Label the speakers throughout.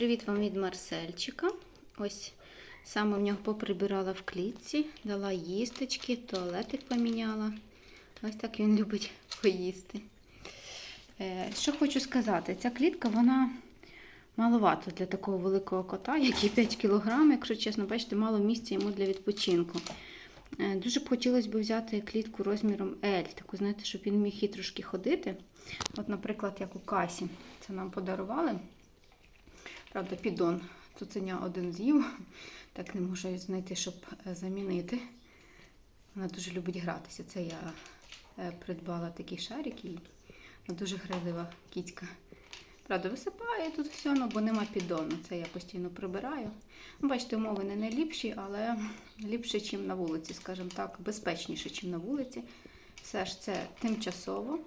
Speaker 1: Привіт вам від Марсельчика. Ось саме в нього поприбирала в клітці, дала їсточки, туалетик поміняла. Ось так він любить поїсти. Е, Що хочу сказати, ця клітка, вона маловато для такого великого кота, який 5 кг, якщо чесно, бачите, мало місця йому для відпочинку. Е, Дуже б хотілося б взяти клітку розміром L, таку, знаєте, щоб він міг і трошки ходити. От, наприклад, як у касі, це нам подарували. Правда, підон цуценя один з'їв, так не можу знайти, щоб е, замінити. Вона дуже любить гратися. Це я е, придбала такий шарик і вона дуже грайлива кіцька. Правда, висипає тут все, ну, бо нема піддону. Це я постійно прибираю. Ну, бачите, умови не найліпші, але ліпше, ніж на вулиці, скажімо так, безпечніше, ніж на вулиці. Все ж це тимчасово.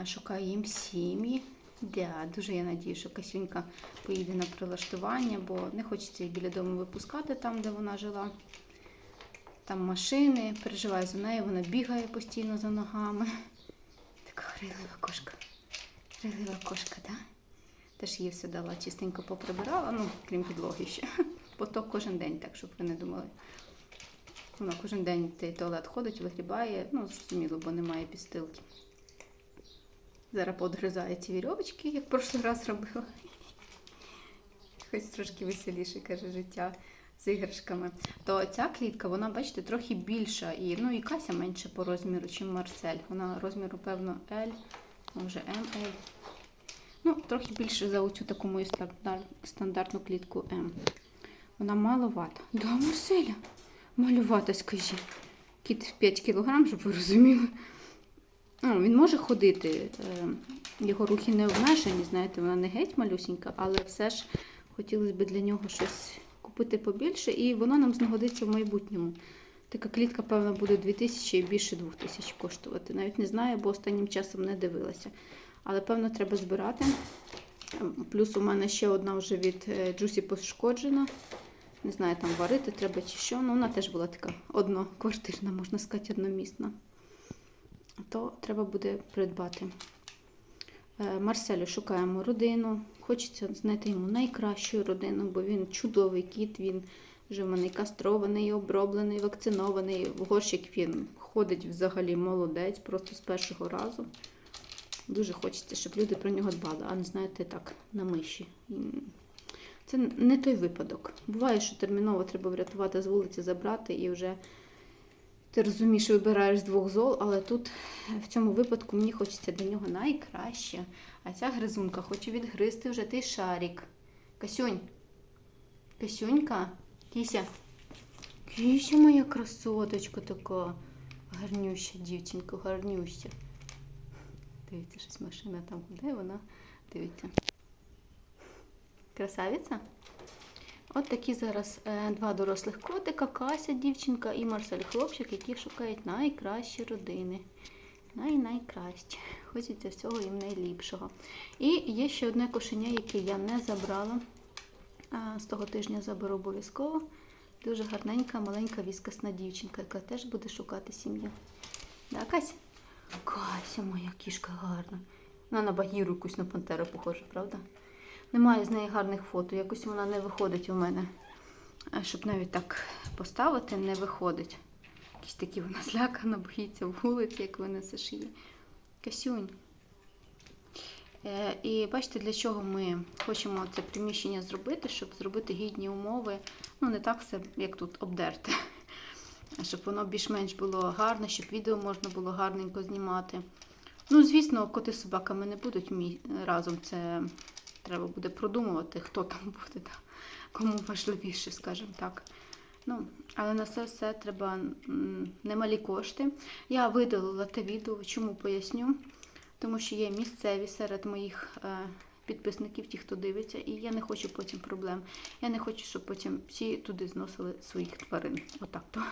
Speaker 1: Е, Шукаю їм сім'ї. Да, дуже я надію, що Касюнька поїде на прилаштування, бо не хочеться її біля дому випускати там, де вона жила. Там машини, переживаю за нею, вона бігає постійно за ногами. Така грайлива кошка. Грайлива кошка, так? Да? Теж її все дала, чистенько поприбирала, ну, крім підлоги ще. Бо то кожен день, так, щоб ви не думали. Вона кожен день той туалет ходить, вигрібає, ну, зрозуміло, бо немає підстилки. Зараз подгризає ці вірьовочки, як в прошлий раз робила. Хоч трошки веселіше, каже, життя з іграшками. То ця клітка, вона, бачите, трохи більша. І, ну, і Кася менше по розміру, ніж Марсель. Вона розміру, певно, L, може ML. Ну, трохи більше за оцю таку мою стандартну клітку М. Вона маловата. Да, Марселя, малювата, скажи. Кіт 5 кг, щоб ви розуміли. Ну, він може ходити, е, його рухи не обмежені, знаєте, вона не геть малюсінька, але все ж хотілося б для нього щось купити побільше, і воно нам знагодиться в майбутньому. Така клітка, певно, буде 2000 і більше 2000 коштувати. Навіть не знаю, бо останнім часом не дивилася. Але, певно, треба збирати. Плюс у мене ще одна вже від е, Джусі пошкоджена. Не знаю, там варити треба чи що. Ну, вона теж була така одноквартирна, можна сказати, одномісна то треба буде придбати. Е, Марселю шукаємо родину. Хочеться знайти йому найкращу родину, бо він чудовий кіт, він вже в мене кастрований, оброблений, вакцинований. В горщик він ходить взагалі молодець, просто з першого разу. Дуже хочеться, щоб люди про нього дбали, а не знаєте, так, на миші. Це не той випадок. Буває, що терміново треба врятувати з вулиці, забрати і вже ти розумієш, вибираєш з двох зол, але тут в цьому випадку мені хочеться для нього найкраще. А ця гризунка хоче відгризти вже той шарик. Касюнь. Касюнька, кися. Кися моя красоточка така. Гарнюща дівчинка, гарнюща. Дивіться, щось машина там. Де вона? Дивіться. Красавиця? От такі зараз е, два дорослих котика, Кася, дівчинка і Марсель хлопчик, які шукають найкращі родини. Най-найкраще. Хочеться всього їм найліпшого. І є ще одне кошеня, яке я не забрала. З того тижня заберу обов'язково. Дуже гарненька, маленька віскасна дівчинка, яка теж буде шукати сім'ю. Да, Кася? Кася, моя кішка гарна. Вона на багіру якусь на пантеру похожа, правда? Немає з неї гарних фото. Якось вона не виходить у мене. Щоб навіть так поставити, не виходить. Якісь такі вона злякана, боїться вулиці, як винесеш її. Касюнь. Е, І бачите, для чого ми хочемо це приміщення зробити, щоб зробити гідні умови. Ну, не так все, як тут, обдерти. А Щоб воно більш-менш було гарне, щоб відео можна було гарненько знімати. Ну, звісно, коти з собаками не будуть разом. Це треба буде продумувати, хто там буде, да. кому важливіше, скажімо так. Ну, але на це все треба немалі кошти. Я видалила те відео, чому поясню. Тому що є місцеві серед моїх е, підписників, ті, хто дивиться, і я не хочу потім проблем. Я не хочу, щоб потім всі туди зносили своїх тварин. Отак то.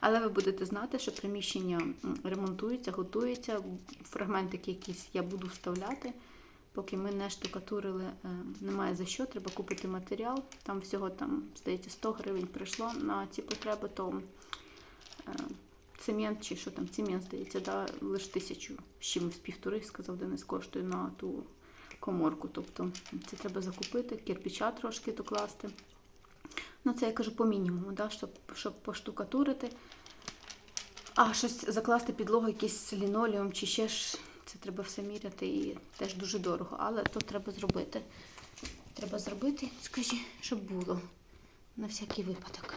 Speaker 1: Але ви будете знати, що приміщення ремонтується, готується. Фрагментики якісь я буду вставляти. Поки ми не штукатурили, е, немає за що, треба купити матеріал. Там всього там, здається, 100 гривень прийшло на ці потреби, то е, цемент чи що там, цемент, здається, да, лише тисячу з чимось півтори, сказав Денис, коштує на ту коморку. Тобто це треба закупити, кирпича трошки докласти. Ну, це я кажу по мінімуму, да, щоб, щоб поштукатурити. А щось закласти підлогу, якийсь лінолеум чи ще ж це треба все міряти і теж дуже дорого, але то треба зробити. Треба зробити, скажи, щоб було на всякий випадок.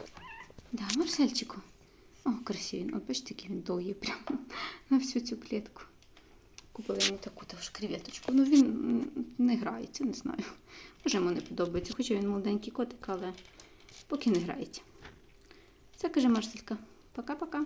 Speaker 1: Да, Марсельчику. О, красивий. От бачите, який він довгий прямо на всю цю клітку. Купила йому таку теж креветочку. Ну він не грається, не знаю. Може йому не подобається, хоча він молоденький котик, але поки не грається. Все каже Марселька. Пока-пока.